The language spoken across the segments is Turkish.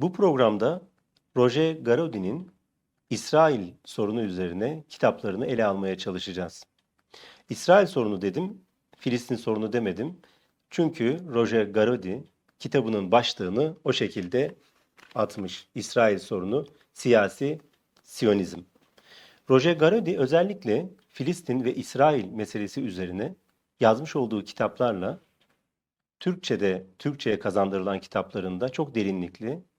Bu programda Roger Garaudy'nin İsrail sorunu üzerine kitaplarını ele almaya çalışacağız. İsrail sorunu dedim, Filistin sorunu demedim. Çünkü Roger Garaudy kitabının başlığını o şekilde atmış. İsrail sorunu, siyasi Siyonizm. Roger Garaudy özellikle Filistin ve İsrail meselesi üzerine yazmış olduğu kitaplarla Türkçe'de, Türkçe'ye kazandırılan kitaplarında çok derinlikli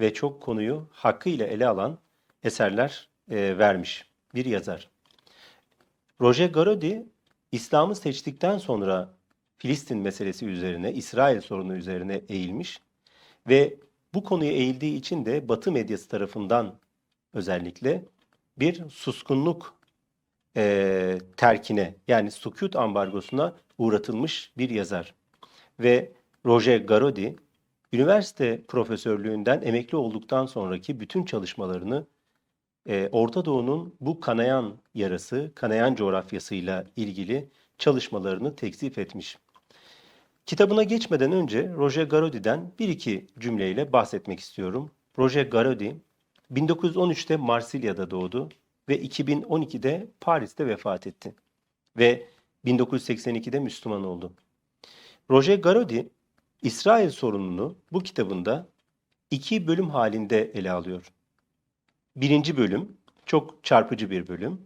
ve çok konuyu hakkıyla ele alan eserler e, vermiş bir yazar. Roger Garaudy, İslam'ı seçtikten sonra Filistin meselesi üzerine, İsrail sorunu üzerine eğilmiş ve bu konuya eğildiği için de Batı medyası tarafından özellikle bir suskunluk e, terkine yani sukut ambargosuna uğratılmış bir yazar. Ve Roger Garaudy, üniversite profesörlüğünden emekli olduktan sonraki bütün çalışmalarını e, Orta Doğu'nun bu kanayan yarası, kanayan coğrafyasıyla ilgili çalışmalarını tekzip etmiş. Kitabına geçmeden önce Roger Garaudy'den bir iki cümleyle bahsetmek istiyorum. Roger Garaudy 1913'te Marsilya'da doğdu ve 2012'de Paris'te vefat etti. Ve 1982'de Müslüman oldu. Roger Garaudy, İsrail sorununu bu kitabında iki bölüm halinde ele alıyor. Birinci bölüm, çok çarpıcı bir bölüm.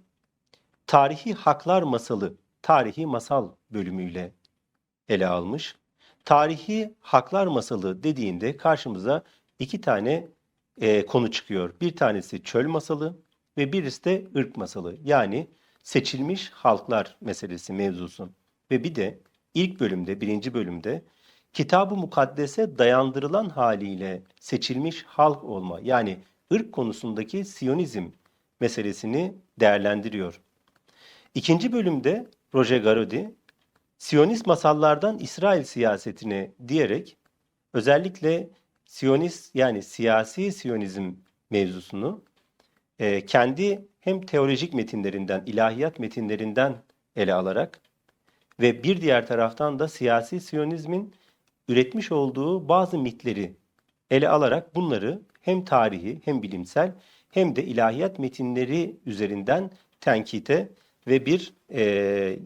Tarihi Haklar Masalı, tarihi masal bölümüyle ele almış. Tarihi Haklar Masalı dediğinde karşımıza iki tane e, konu çıkıyor. Bir tanesi çöl masalı ve birisi de ırk masalı. Yani seçilmiş halklar meselesi mevzusu. Ve bir de ilk bölümde, birinci bölümde kitab-ı mukaddese dayandırılan haliyle seçilmiş halk olma yani ırk konusundaki Siyonizm meselesini değerlendiriyor. İkinci bölümde Roger Garaudy, Siyonist masallardan İsrail siyasetine diyerek özellikle Siyonist yani siyasi Siyonizm mevzusunu e, kendi hem teolojik metinlerinden, ilahiyat metinlerinden ele alarak ve bir diğer taraftan da siyasi Siyonizmin üretmiş olduğu bazı mitleri ele alarak bunları hem tarihi hem bilimsel hem de ilahiyat metinleri üzerinden tenkite ve bir e,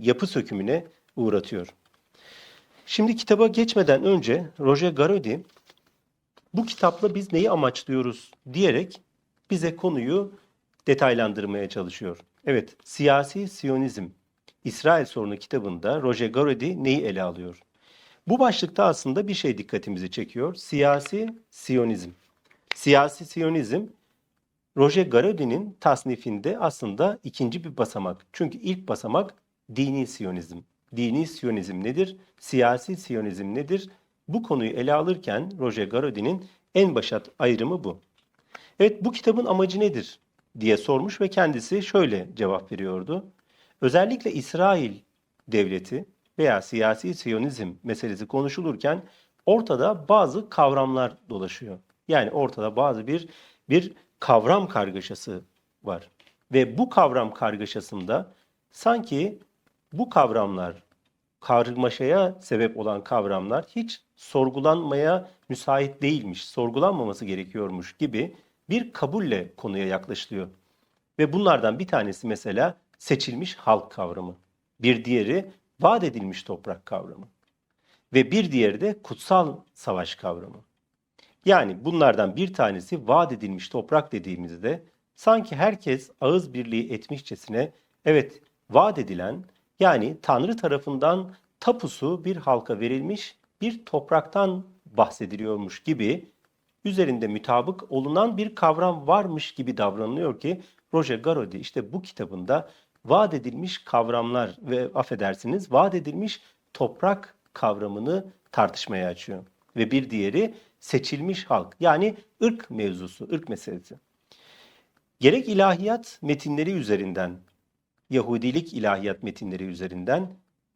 yapı sökümüne uğratıyor. Şimdi kitaba geçmeden önce Roger Garaudy bu kitapla biz neyi amaçlıyoruz diyerek bize konuyu detaylandırmaya çalışıyor. Evet, siyasi Siyonizm, İsrail sorunu kitabında Roger Garaudy neyi ele alıyor? Bu başlıkta aslında bir şey dikkatimizi çekiyor. Siyasi Siyonizm. Siyasi Siyonizm Roger Garaudy'nin tasnifinde aslında ikinci bir basamak. Çünkü ilk basamak dini Siyonizm. Dini Siyonizm nedir? Siyasi Siyonizm nedir? Bu konuyu ele alırken Roger Garaudy'nin en başat ayrımı bu. Evet bu kitabın amacı nedir diye sormuş ve kendisi şöyle cevap veriyordu. Özellikle İsrail devleti veya siyasi siyonizm meselesi konuşulurken ortada bazı kavramlar dolaşıyor. Yani ortada bazı bir bir kavram kargaşası var. Ve bu kavram kargaşasında sanki bu kavramlar karmaşaya sebep olan kavramlar hiç sorgulanmaya müsait değilmiş, sorgulanmaması gerekiyormuş gibi bir kabulle konuya yaklaşılıyor. Ve bunlardan bir tanesi mesela seçilmiş halk kavramı. Bir diğeri vaat edilmiş toprak kavramı. Ve bir diğeri de kutsal savaş kavramı. Yani bunlardan bir tanesi vaat edilmiş toprak dediğimizde sanki herkes ağız birliği etmişçesine evet vaat edilen yani Tanrı tarafından tapusu bir halka verilmiş bir topraktan bahsediliyormuş gibi üzerinde mütabık olunan bir kavram varmış gibi davranılıyor ki Roger Garaudy işte bu kitabında vaat edilmiş kavramlar ve affedersiniz vaat edilmiş toprak kavramını tartışmaya açıyor. Ve bir diğeri seçilmiş halk yani ırk mevzusu, ırk meselesi. Gerek ilahiyat metinleri üzerinden, Yahudilik ilahiyat metinleri üzerinden,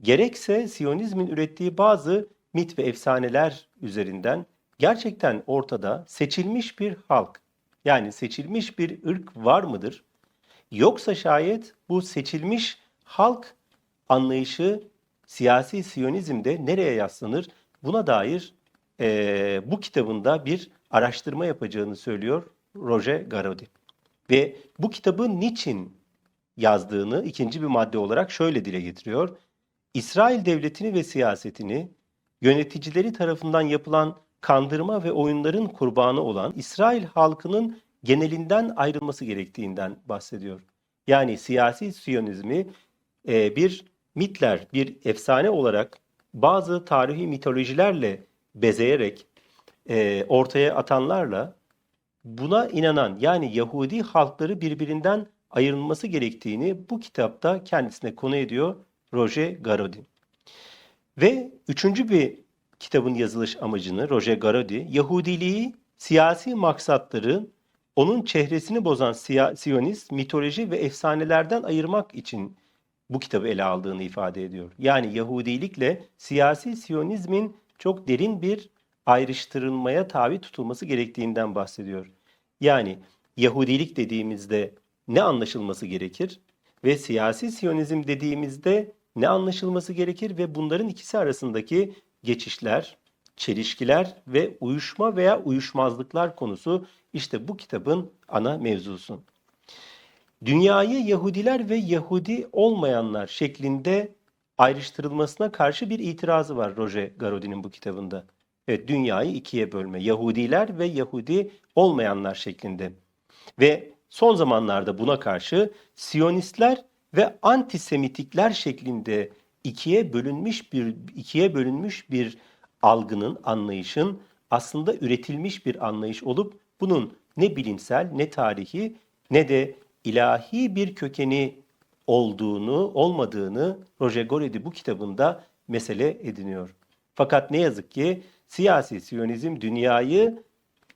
gerekse Siyonizmin ürettiği bazı mit ve efsaneler üzerinden gerçekten ortada seçilmiş bir halk, yani seçilmiş bir ırk var mıdır? Yoksa şayet bu seçilmiş halk anlayışı siyasi Siyonizmde nereye yaslanır? Buna dair e, bu kitabında bir araştırma yapacağını söylüyor Roger Garaudy. Ve bu kitabı niçin yazdığını ikinci bir madde olarak şöyle dile getiriyor. İsrail devletini ve siyasetini yöneticileri tarafından yapılan kandırma ve oyunların kurbanı olan İsrail halkının genelinden ayrılması gerektiğinden bahsediyor. Yani siyasi siyonizmi e, bir mitler, bir efsane olarak bazı tarihi mitolojilerle bezeyerek e, ortaya atanlarla buna inanan yani Yahudi halkları birbirinden ayrılması gerektiğini bu kitapta kendisine konu ediyor Roger Garaudy. Ve üçüncü bir kitabın yazılış amacını Roger Garaudy, Yahudiliği siyasi maksatları onun çehresini bozan Siyonist mitoloji ve efsanelerden ayırmak için bu kitabı ele aldığını ifade ediyor. Yani Yahudilikle siyasi Siyonizmin çok derin bir ayrıştırılmaya tabi tutulması gerektiğinden bahsediyor. Yani Yahudilik dediğimizde ne anlaşılması gerekir ve siyasi Siyonizm dediğimizde ne anlaşılması gerekir ve bunların ikisi arasındaki geçişler, çelişkiler ve uyuşma veya uyuşmazlıklar konusu işte bu kitabın ana mevzusu. Dünyayı Yahudiler ve Yahudi olmayanlar şeklinde ayrıştırılmasına karşı bir itirazı var Roger Garaudy'nin bu kitabında. Evet, dünyayı ikiye bölme. Yahudiler ve Yahudi olmayanlar şeklinde. Ve son zamanlarda buna karşı Siyonistler ve antisemitikler şeklinde ikiye bölünmüş bir ikiye bölünmüş bir algının, anlayışın aslında üretilmiş bir anlayış olup bunun ne bilimsel ne tarihi ne de ilahi bir kökeni olduğunu, olmadığını Roger Goredi bu kitabında mesele ediniyor. Fakat ne yazık ki siyasi siyonizm dünyayı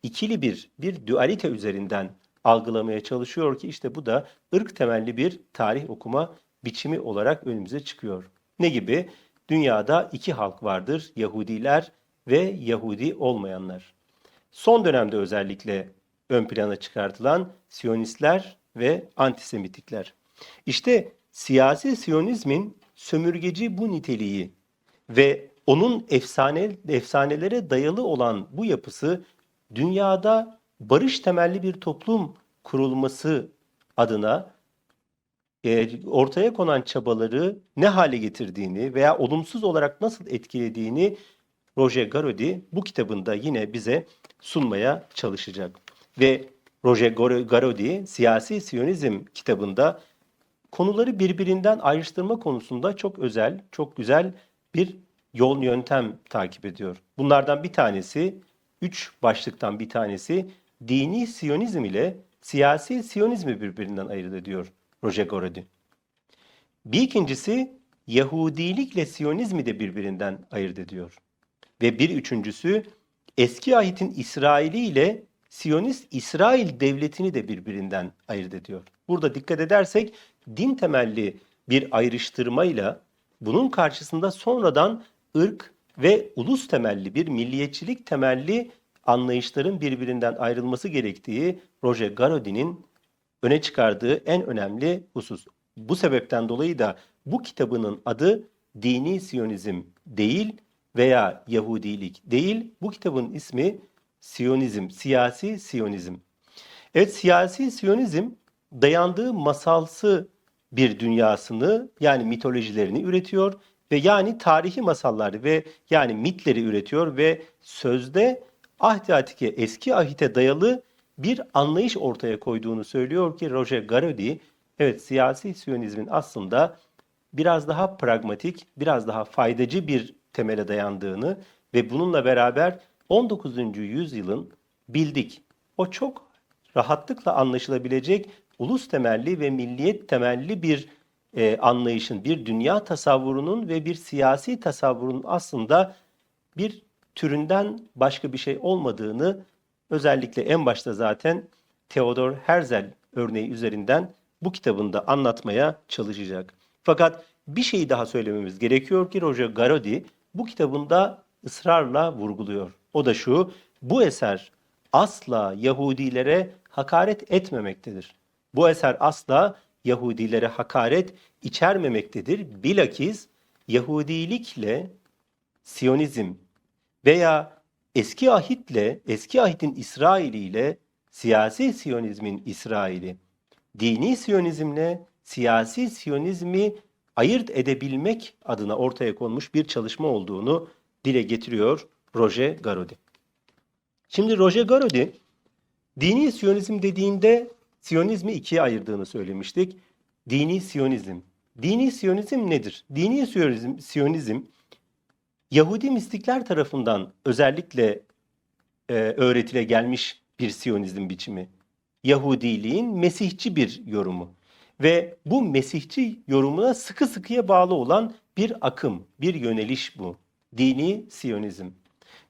ikili bir, bir dualite üzerinden algılamaya çalışıyor ki işte bu da ırk temelli bir tarih okuma biçimi olarak önümüze çıkıyor. Ne gibi? Dünyada iki halk vardır, Yahudiler ve Yahudi olmayanlar. Son dönemde özellikle ön plana çıkartılan Siyonistler ve antisemitikler. İşte siyasi Siyonizmin sömürgeci bu niteliği ve onun efsane efsanelere dayalı olan bu yapısı dünyada barış temelli bir toplum kurulması adına e, ortaya konan çabaları ne hale getirdiğini veya olumsuz olarak nasıl etkilediğini Roger Garaudy bu kitabında yine bize sunmaya çalışacak. Ve Roger Garaudy Siyasi Siyonizm kitabında konuları birbirinden ayrıştırma konusunda çok özel, çok güzel bir yol yöntem takip ediyor. Bunlardan bir tanesi, üç başlıktan bir tanesi dini Siyonizm ile siyasi Siyonizmi birbirinden ayırt ediyor Roger Garaudy. Bir ikincisi Yahudilikle Siyonizmi de birbirinden ayırt ediyor. Ve bir üçüncüsü eski ahitin İsraili ile Siyonist İsrail devletini de birbirinden ayırt ediyor. Burada dikkat edersek din temelli bir ayrıştırmayla bunun karşısında sonradan ırk ve ulus temelli bir milliyetçilik temelli anlayışların birbirinden ayrılması gerektiği Roger Garaudy'nin öne çıkardığı en önemli husus. Bu sebepten dolayı da bu kitabının adı dini Siyonizm değil veya Yahudilik değil. Bu kitabın ismi Siyonizm, siyasi Siyonizm. Evet siyasi Siyonizm dayandığı masalsı bir dünyasını yani mitolojilerini üretiyor ve yani tarihi masalları ve yani mitleri üretiyor ve sözde Ahdi Atike eski ahite dayalı bir anlayış ortaya koyduğunu söylüyor ki Roger Garaudy evet siyasi Siyonizmin aslında biraz daha pragmatik, biraz daha faydacı bir temele dayandığını ve bununla beraber 19. yüzyılın bildik o çok rahatlıkla anlaşılabilecek ulus temelli ve milliyet temelli bir e, anlayışın, bir dünya tasavvurunun ve bir siyasi tasavvurun aslında bir türünden başka bir şey olmadığını özellikle en başta zaten Theodor Herzl örneği üzerinden bu kitabında anlatmaya çalışacak. Fakat bir şeyi daha söylememiz gerekiyor ki Roger Garaudy bu kitabında ısrarla vurguluyor. O da şu, bu eser asla Yahudilere hakaret etmemektedir. Bu eser asla Yahudilere hakaret içermemektedir. Bilakis Yahudilikle Siyonizm veya eski ahitle, eski ahitin İsrail'i ile siyasi Siyonizmin İsrail'i, dini Siyonizmle siyasi Siyonizmi ayırt edebilmek adına ortaya konmuş bir çalışma olduğunu dile getiriyor Roger Garodi. Şimdi Roger Garodi dini Siyonizm dediğinde Siyonizmi ikiye ayırdığını söylemiştik. Dini Siyonizm. Dini Siyonizm nedir? Dini Siyonizm, Siyonizm Yahudi mistikler tarafından özellikle e, öğretile gelmiş bir Siyonizm biçimi. Yahudiliğin Mesihçi bir yorumu ve bu Mesihçi yorumuna sıkı sıkıya bağlı olan bir akım, bir yöneliş bu. Dini Siyonizm.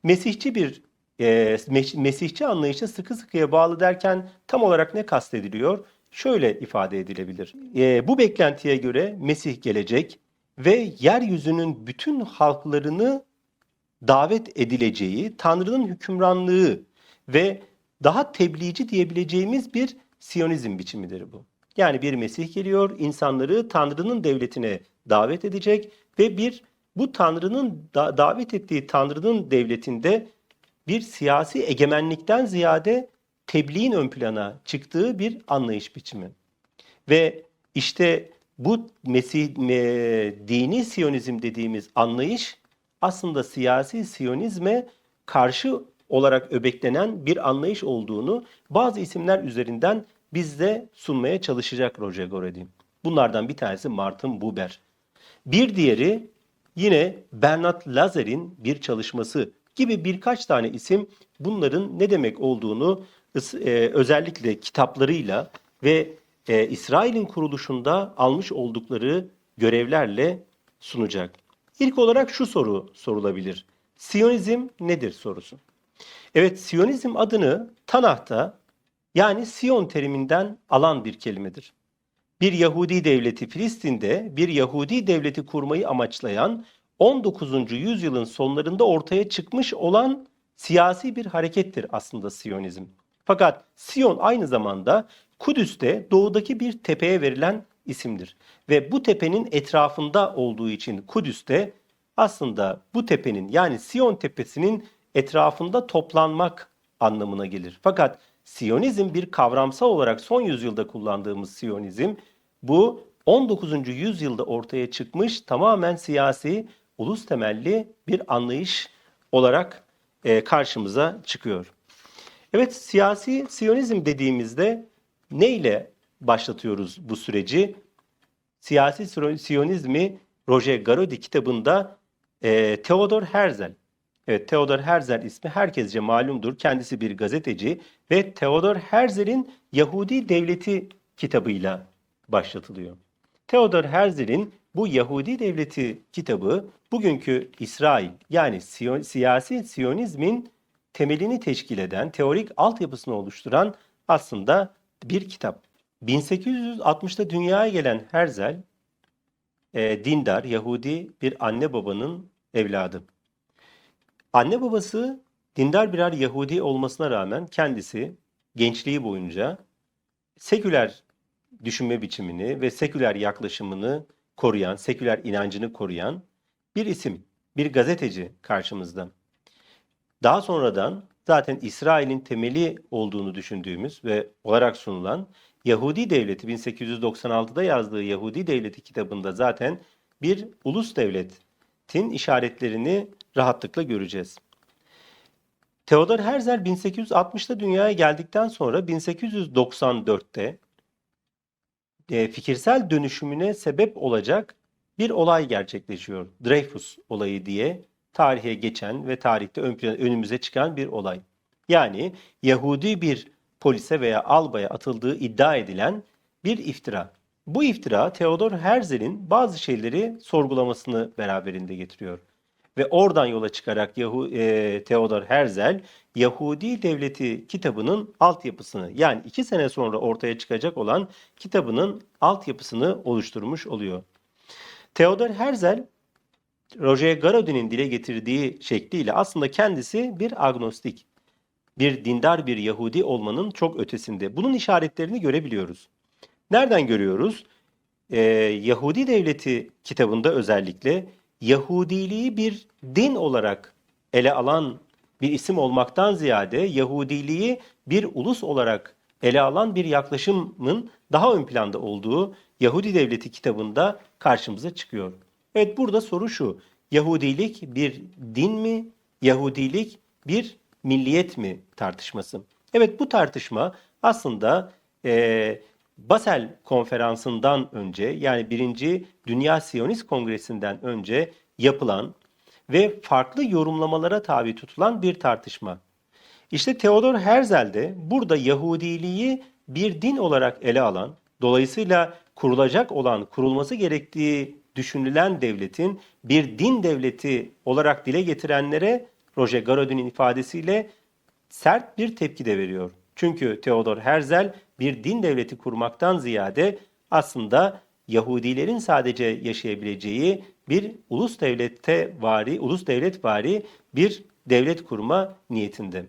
Mesihçi bir e, Mes- Mesihçi anlayışa sıkı sıkıya bağlı derken tam olarak ne kastediliyor? Şöyle ifade edilebilir. E, bu beklentiye göre Mesih gelecek ve yeryüzünün bütün halklarını davet edileceği Tanrı'nın hükümranlığı ve daha tebliğci diyebileceğimiz bir Siyonizm biçimidir bu. Yani bir Mesih geliyor, insanları Tanrı'nın devletine davet edecek ve bir bu Tanrı'nın da- davet ettiği Tanrı'nın devletinde bir siyasi egemenlikten ziyade tebliğin ön plana çıktığı bir anlayış biçimi. Ve işte bu Mesih e, dini Siyonizm dediğimiz anlayış aslında siyasi Siyonizme karşı olarak öbeklenen bir anlayış olduğunu bazı isimler üzerinden bizde sunmaya çalışacak Roger Goredi. Bunlardan bir tanesi Martin Buber. Bir diğeri yine Bernard Lazar'in bir çalışması gibi birkaç tane isim bunların ne demek olduğunu e, özellikle kitaplarıyla ve e, İsrail'in kuruluşunda almış oldukları görevlerle sunacak. İlk olarak şu soru sorulabilir. Siyonizm nedir sorusu. Evet, Siyonizm adını Tanah'ta yani Siyon teriminden alan bir kelimedir. Bir Yahudi devleti Filistin'de bir Yahudi devleti kurmayı amaçlayan 19. yüzyılın sonlarında ortaya çıkmış olan siyasi bir harekettir aslında Siyonizm. Fakat Siyon aynı zamanda Kudüs'te doğudaki bir tepeye verilen isimdir. Ve bu tepenin etrafında olduğu için Kudüs'te aslında bu tepenin yani Siyon tepesinin etrafında toplanmak anlamına gelir. Fakat Siyonizm bir kavramsal olarak son yüzyılda kullandığımız Siyonizm bu 19. yüzyılda ortaya çıkmış tamamen siyasi, ulus temelli bir anlayış olarak e, karşımıza çıkıyor. Evet siyasi Siyonizm dediğimizde neyle başlatıyoruz bu süreci? Siyasi Siyo- Siyonizmi Roger Garodi kitabında e, Theodor Herzl Evet, Theodor Herzl ismi herkesce malumdur. Kendisi bir gazeteci ve Theodor Herzl'in Yahudi Devleti kitabıyla başlatılıyor. Theodor Herzl'in bu Yahudi Devleti kitabı bugünkü İsrail yani Siyon- siyasi Siyonizmin temelini teşkil eden, teorik altyapısını oluşturan aslında bir kitap. 1860'ta dünyaya gelen Herzl, e, dindar, Yahudi bir anne babanın evladı. Anne babası dindar birer Yahudi olmasına rağmen kendisi gençliği boyunca seküler düşünme biçimini ve seküler yaklaşımını koruyan, seküler inancını koruyan bir isim, bir gazeteci karşımızda. Daha sonradan zaten İsrail'in temeli olduğunu düşündüğümüz ve olarak sunulan Yahudi Devleti 1896'da yazdığı Yahudi Devleti kitabında zaten bir ulus devletin işaretlerini rahatlıkla göreceğiz. Theodor Herzl 1860'ta dünyaya geldikten sonra 1894'te e, fikirsel dönüşümüne sebep olacak bir olay gerçekleşiyor. Dreyfus olayı diye tarihe geçen ve tarihte ön plana önümüze çıkan bir olay. Yani Yahudi bir polise veya albaya atıldığı iddia edilen bir iftira. Bu iftira Theodor Herzl'in bazı şeyleri sorgulamasını beraberinde getiriyor. Ve oradan yola çıkarak Yahu, e, Theodor Herzl Yahudi Devleti kitabının altyapısını yani iki sene sonra ortaya çıkacak olan kitabının altyapısını oluşturmuş oluyor. Theodor Herzl Roger Garaudy'nin dile getirdiği şekliyle aslında kendisi bir agnostik, bir dindar bir Yahudi olmanın çok ötesinde. Bunun işaretlerini görebiliyoruz. Nereden görüyoruz? Ee, Yahudi Devleti kitabında özellikle Yahudiliği bir din olarak ele alan bir isim olmaktan ziyade Yahudiliği bir ulus olarak ele alan bir yaklaşımın daha ön planda olduğu Yahudi Devleti kitabında karşımıza çıkıyor. Evet burada soru şu. Yahudilik bir din mi? Yahudilik bir milliyet mi tartışması? Evet bu tartışma aslında e, Basel konferansından önce yani birinci Dünya Siyonist Kongresi'nden önce yapılan ve farklı yorumlamalara tabi tutulan bir tartışma. İşte Theodor Herzl de burada Yahudiliği bir din olarak ele alan, dolayısıyla kurulacak olan, kurulması gerektiği düşünülen devletin bir din devleti olarak dile getirenlere Roger Garodin'in ifadesiyle sert bir tepki de veriyor. Çünkü Theodor Herzl bir din devleti kurmaktan ziyade aslında Yahudilerin sadece yaşayabileceği bir ulus devlette vari, ulus devlet vari bir devlet kurma niyetinde.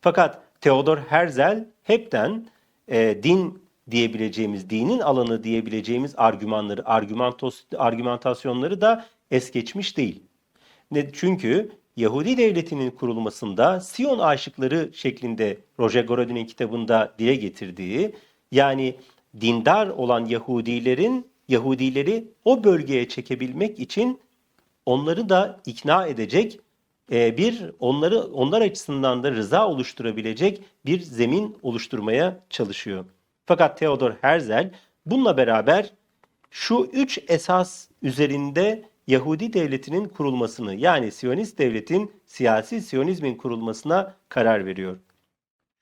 Fakat Theodor Herzl hepten e, din diyebileceğimiz, dinin alanı diyebileceğimiz argümanları, argümantos, argümantasyonları da es geçmiş değil. Ne, çünkü Yahudi devletinin kurulmasında Siyon aşıkları şeklinde Roger Gorodin'in kitabında dile getirdiği yani dindar olan Yahudilerin Yahudileri o bölgeye çekebilmek için onları da ikna edecek e, bir onları onlar açısından da rıza oluşturabilecek bir zemin oluşturmaya çalışıyor. Fakat Theodor Herzl bununla beraber şu üç esas üzerinde Yahudi devletinin kurulmasını yani Siyonist devletin siyasi Siyonizmin kurulmasına karar veriyor.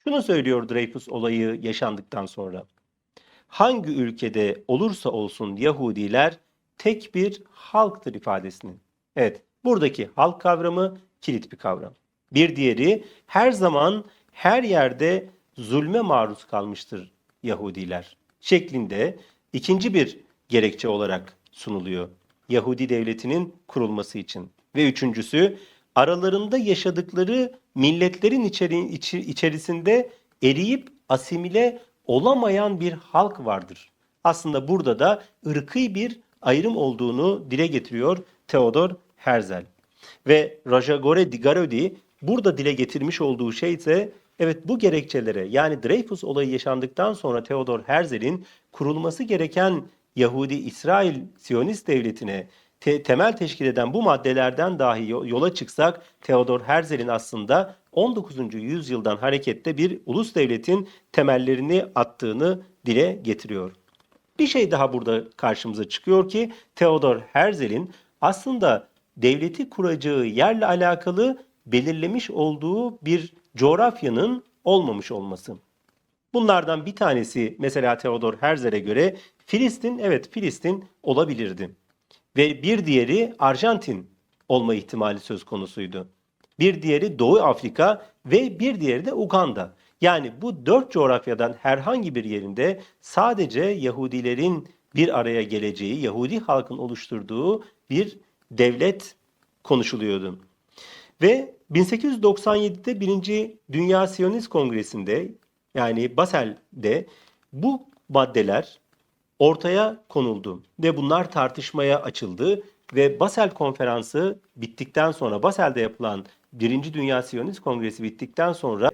Şunu söylüyor Dreyfus olayı yaşandıktan sonra. Hangi ülkede olursa olsun Yahudiler tek bir halktır ifadesini. Evet, buradaki halk kavramı kilit bir kavram. Bir diğeri her zaman her yerde zulme maruz kalmıştır Yahudiler şeklinde ikinci bir gerekçe olarak sunuluyor. Yahudi devletinin kurulması için. Ve üçüncüsü aralarında yaşadıkları milletlerin içeri, içi, içerisinde eriyip asimile olamayan bir halk vardır. Aslında burada da ırkı bir ayrım olduğunu dile getiriyor Theodor Herzl. Ve Rajagore di Garodi burada dile getirmiş olduğu şey ise evet bu gerekçelere yani Dreyfus olayı yaşandıktan sonra Theodor Herzl'in kurulması gereken Yahudi İsrail Siyonist devletine te- temel teşkil eden bu maddelerden dahi yola çıksak Theodor Herzl'in aslında 19. yüzyıldan harekette bir ulus devletin temellerini attığını dile getiriyor. Bir şey daha burada karşımıza çıkıyor ki Theodor Herzl'in aslında devleti kuracağı yerle alakalı belirlemiş olduğu bir coğrafyanın olmamış olması. Bunlardan bir tanesi mesela Theodor Herzl'e göre Filistin evet Filistin olabilirdi. Ve bir diğeri Arjantin olma ihtimali söz konusuydu. Bir diğeri Doğu Afrika ve bir diğeri de Uganda. Yani bu dört coğrafyadan herhangi bir yerinde sadece Yahudilerin bir araya geleceği, Yahudi halkın oluşturduğu bir devlet konuşuluyordu. Ve 1897'de 1. Dünya Siyonist Kongresi'nde yani Basel'de bu maddeler ortaya konuldu ve bunlar tartışmaya açıldı ve Basel konferansı bittikten sonra Basel'de yapılan 1. Dünya Siyonist Kongresi bittikten sonra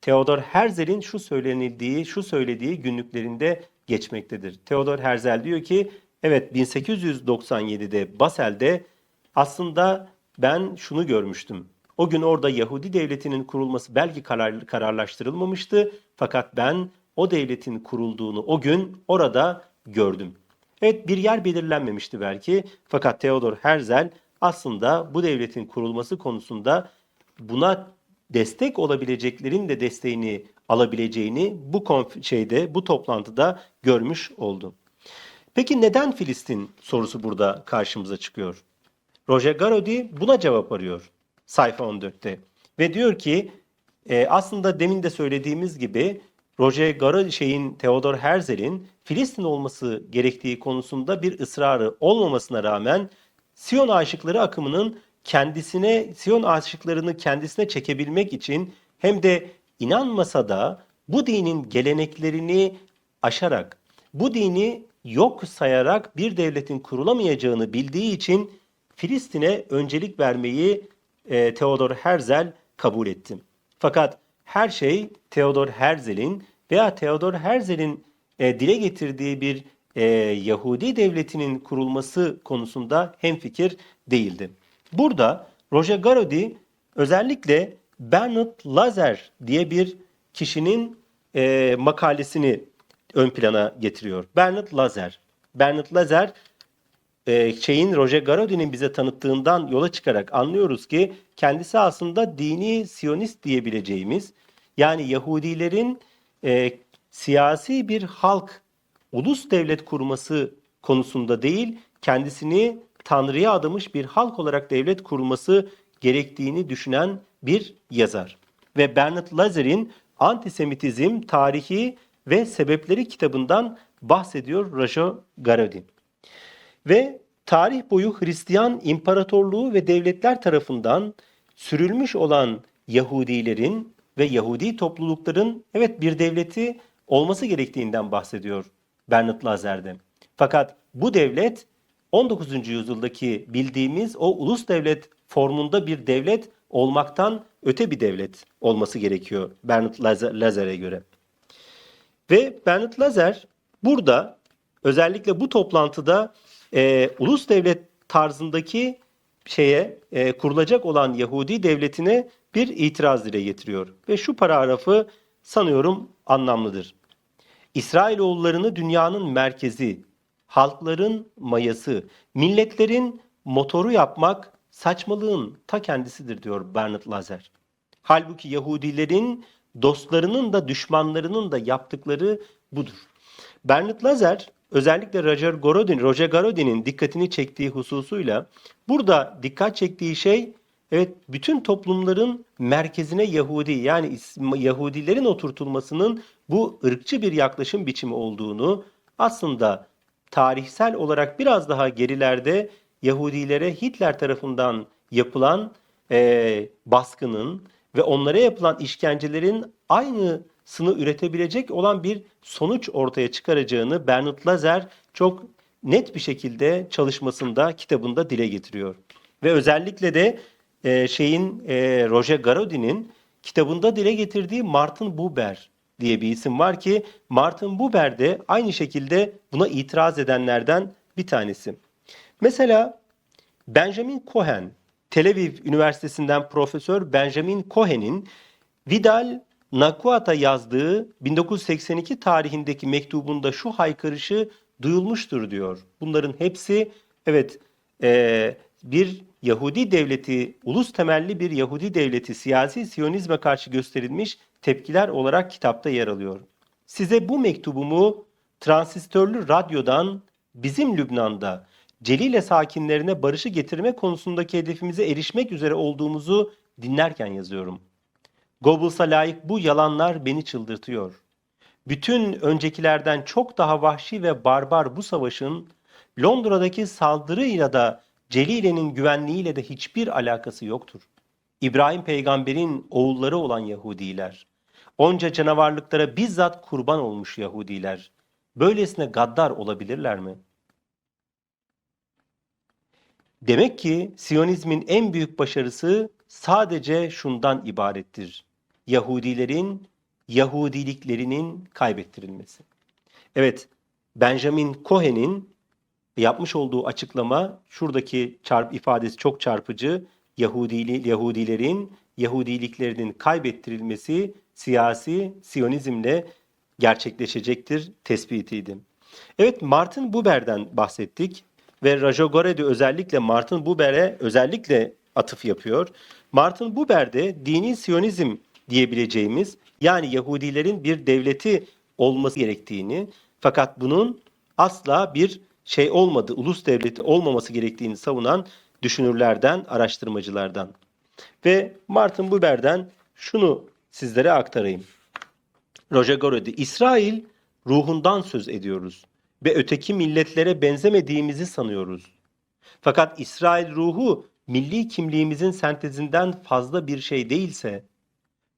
Theodor Herzl'in şu söylenildiği, şu söylediği günlüklerinde geçmektedir. Theodor Herzl diyor ki, evet 1897'de Basel'de aslında ben şunu görmüştüm. O gün orada Yahudi devletinin kurulması belki karar, kararlaştırılmamıştı fakat ben o devletin kurulduğunu o gün orada gördüm. Evet bir yer belirlenmemişti belki fakat Theodor Herzl aslında bu devletin kurulması konusunda buna destek olabileceklerin de desteğini alabileceğini bu şeyde bu toplantıda görmüş oldu. Peki neden Filistin sorusu burada karşımıza çıkıyor? Roger Garodi buna cevap arıyor sayfa 14'te. Ve diyor ki e, aslında demin de söylediğimiz gibi Roger Garodi şeyin Theodor Herzl'in Filistin olması gerektiği konusunda bir ısrarı olmamasına rağmen Siyon aşıkları akımının kendisine Siyon aşıklarını kendisine çekebilmek için hem de inanmasa da bu dinin geleneklerini aşarak, bu dini yok sayarak bir devletin kurulamayacağını bildiği için Filistin'e öncelik vermeyi e, Theodor Herzl kabul ettim. Fakat her şey Theodor Herzl'in veya Theodor Herzl'in e, dile getirdiği bir e, Yahudi devletinin kurulması konusunda hemfikir değildi. Burada Roger Garodi özellikle Bernard Lazar diye bir kişinin e, makalesini ön plana getiriyor. Bernard Lazar. Bernard Lazar e, şeyin Roger Garodi'nin bize tanıttığından yola çıkarak anlıyoruz ki kendisi aslında dini Siyonist diyebileceğimiz yani Yahudilerin e, siyasi bir halk, ulus devlet kurması konusunda değil kendisini Tanrı'ya adamış bir halk olarak devlet kurulması gerektiğini düşünen bir yazar. Ve Bernard Lazar'in Antisemitizm, Tarihi ve Sebepleri kitabından bahsediyor Roger Garodi. Ve tarih boyu Hristiyan imparatorluğu ve devletler tarafından sürülmüş olan Yahudilerin ve Yahudi toplulukların evet bir devleti olması gerektiğinden bahsediyor Bernard Lazar'de. Fakat bu devlet 19. yüzyıldaki bildiğimiz o ulus devlet formunda bir devlet olmaktan öte bir devlet olması gerekiyor Bernard Lazar'e göre. Ve Bernard Lazar burada özellikle bu toplantıda e, ulus devlet tarzındaki şeye e, kurulacak olan Yahudi devletine bir itiraz dile getiriyor. Ve şu paragrafı sanıyorum anlamlıdır. İsrailoğullarını dünyanın merkezi, halkların mayası, milletlerin motoru yapmak saçmalığın ta kendisidir diyor Bernard Lazar. Halbuki Yahudilerin dostlarının da düşmanlarının da yaptıkları budur. Bernard Lazar özellikle Roger Gorodin, Roger Garodin'in dikkatini çektiği hususuyla burada dikkat çektiği şey evet bütün toplumların merkezine Yahudi yani Yahudilerin oturtulmasının bu ırkçı bir yaklaşım biçimi olduğunu aslında tarihsel olarak biraz daha gerilerde Yahudilere Hitler tarafından yapılan e, baskının ve onlara yapılan işkencelerin aynısını üretebilecek olan bir sonuç ortaya çıkaracağını Bernard Lazar çok net bir şekilde çalışmasında, kitabında dile getiriyor. Ve özellikle de e, şeyin e, Roger Garodi'nin kitabında dile getirdiği Martin Buber diye bir isim var ki Martin Buber de aynı şekilde buna itiraz edenlerden bir tanesi. Mesela Benjamin Cohen, Tel Aviv Üniversitesi'nden Profesör Benjamin Cohen'in Vidal Nakuat'a yazdığı 1982 tarihindeki mektubunda şu haykırışı duyulmuştur diyor. Bunların hepsi evet e, bir Yahudi devleti, ulus temelli bir Yahudi devleti siyasi siyonizme karşı gösterilmiş tepkiler olarak kitapta yer alıyor. Size bu mektubumu transistörlü radyodan bizim Lübnan'da Celile sakinlerine barışı getirme konusundaki hedefimize erişmek üzere olduğumuzu dinlerken yazıyorum. Goebbels'a layık bu yalanlar beni çıldırtıyor. Bütün öncekilerden çok daha vahşi ve barbar bu savaşın Londra'daki saldırıyla da Celile'nin güvenliğiyle de hiçbir alakası yoktur. İbrahim peygamberin oğulları olan Yahudiler, onca canavarlıklara bizzat kurban olmuş Yahudiler, böylesine gaddar olabilirler mi?'' Demek ki Siyonizmin en büyük başarısı sadece şundan ibarettir. Yahudilerin Yahudiliklerinin kaybettirilmesi. Evet, Benjamin Cohen'in yapmış olduğu açıklama şuradaki çarp ifadesi çok çarpıcı. Yahudili, Yahudilerin Yahudiliklerinin kaybettirilmesi siyasi Siyonizmle gerçekleşecektir tespitiydi. Evet Martin Buber'den bahsettik ve Rajogoredi özellikle Martin Buber'e özellikle atıf yapıyor. Martin Buber de dini Siyonizm diyebileceğimiz yani Yahudilerin bir devleti olması gerektiğini fakat bunun asla bir şey olmadı, ulus devleti olmaması gerektiğini savunan düşünürlerden, araştırmacılardan. Ve Martin Buber'den şunu sizlere aktarayım. Roger Gorody, İsrail ruhundan söz ediyoruz ve öteki milletlere benzemediğimizi sanıyoruz. Fakat İsrail ruhu milli kimliğimizin sentezinden fazla bir şey değilse,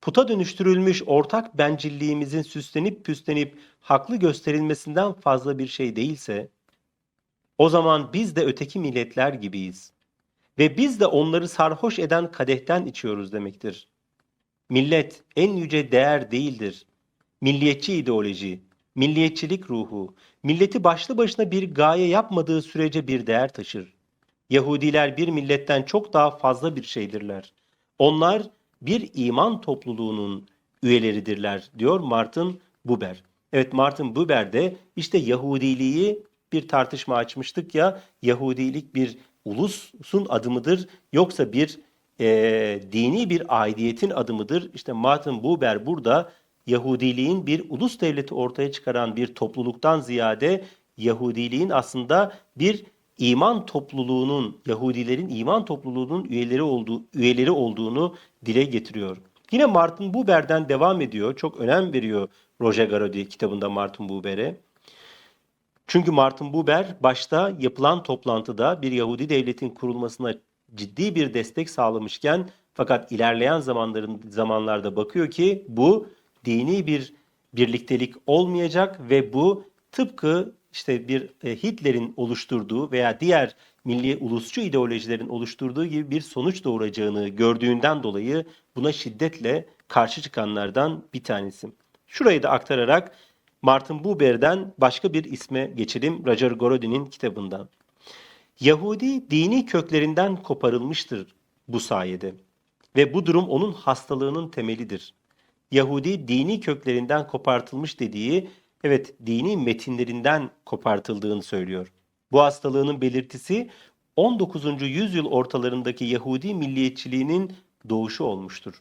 puta dönüştürülmüş ortak bencilliğimizin süslenip püslenip haklı gösterilmesinden fazla bir şey değilse, o zaman biz de öteki milletler gibiyiz. Ve biz de onları sarhoş eden kadehten içiyoruz demektir. Millet en yüce değer değildir. Milliyetçi ideoloji, milliyetçilik ruhu, milleti başlı başına bir gaye yapmadığı sürece bir değer taşır. Yahudiler bir milletten çok daha fazla bir şeydirler. Onlar bir iman topluluğunun üyeleridirler diyor Martin Buber. Evet Martin Buber de işte Yahudiliği bir tartışma açmıştık ya Yahudilik bir ulusun adımıdır yoksa bir e, dini bir aidiyetin adımıdır. İşte Martin Buber burada Yahudiliğin bir ulus devleti ortaya çıkaran bir topluluktan ziyade Yahudiliğin aslında bir iman topluluğunun, Yahudilerin iman topluluğunun üyeleri olduğu üyeleri olduğunu dile getiriyor. Yine Martin Buber'den devam ediyor. Çok önem veriyor Roger Garaudy kitabında Martin Buber'e. Çünkü Martin Buber başta yapılan toplantıda bir Yahudi devletin kurulmasına ciddi bir destek sağlamışken fakat ilerleyen zamanların zamanlarda bakıyor ki bu dini bir birliktelik olmayacak ve bu tıpkı işte bir e, Hitler'in oluşturduğu veya diğer milli ulusçu ideolojilerin oluşturduğu gibi bir sonuç doğuracağını gördüğünden dolayı buna şiddetle karşı çıkanlardan bir tanesi. Şurayı da aktararak Martin Buber'den başka bir isme geçelim Roger Gorodin'in kitabından. Yahudi dini köklerinden koparılmıştır bu sayede ve bu durum onun hastalığının temelidir. Yahudi dini köklerinden kopartılmış dediği evet dini metinlerinden kopartıldığını söylüyor. Bu hastalığının belirtisi 19. yüzyıl ortalarındaki Yahudi milliyetçiliğinin doğuşu olmuştur.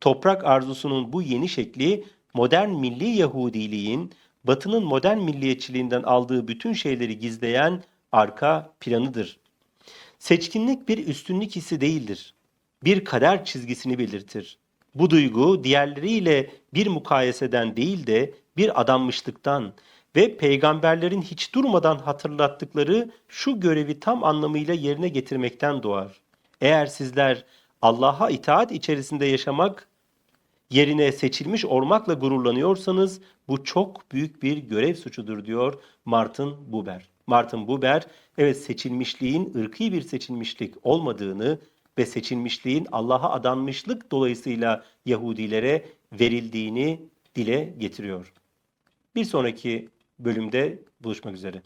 Toprak arzusunun bu yeni şekli modern milli Yahudiliğin Batı'nın modern milliyetçiliğinden aldığı bütün şeyleri gizleyen arka planıdır. Seçkinlik bir üstünlük hissi değildir. Bir kader çizgisini belirtir. Bu duygu diğerleriyle bir mukayeseden değil de bir adanmışlıktan ve peygamberlerin hiç durmadan hatırlattıkları şu görevi tam anlamıyla yerine getirmekten doğar. Eğer sizler Allah'a itaat içerisinde yaşamak yerine seçilmiş olmakla gururlanıyorsanız bu çok büyük bir görev suçudur diyor Martin Buber. Martin Buber evet seçilmişliğin ırkî bir seçilmişlik olmadığını ve seçilmişliğin Allah'a adanmışlık dolayısıyla Yahudilere verildiğini dile getiriyor. Bir sonraki bölümde buluşmak üzere.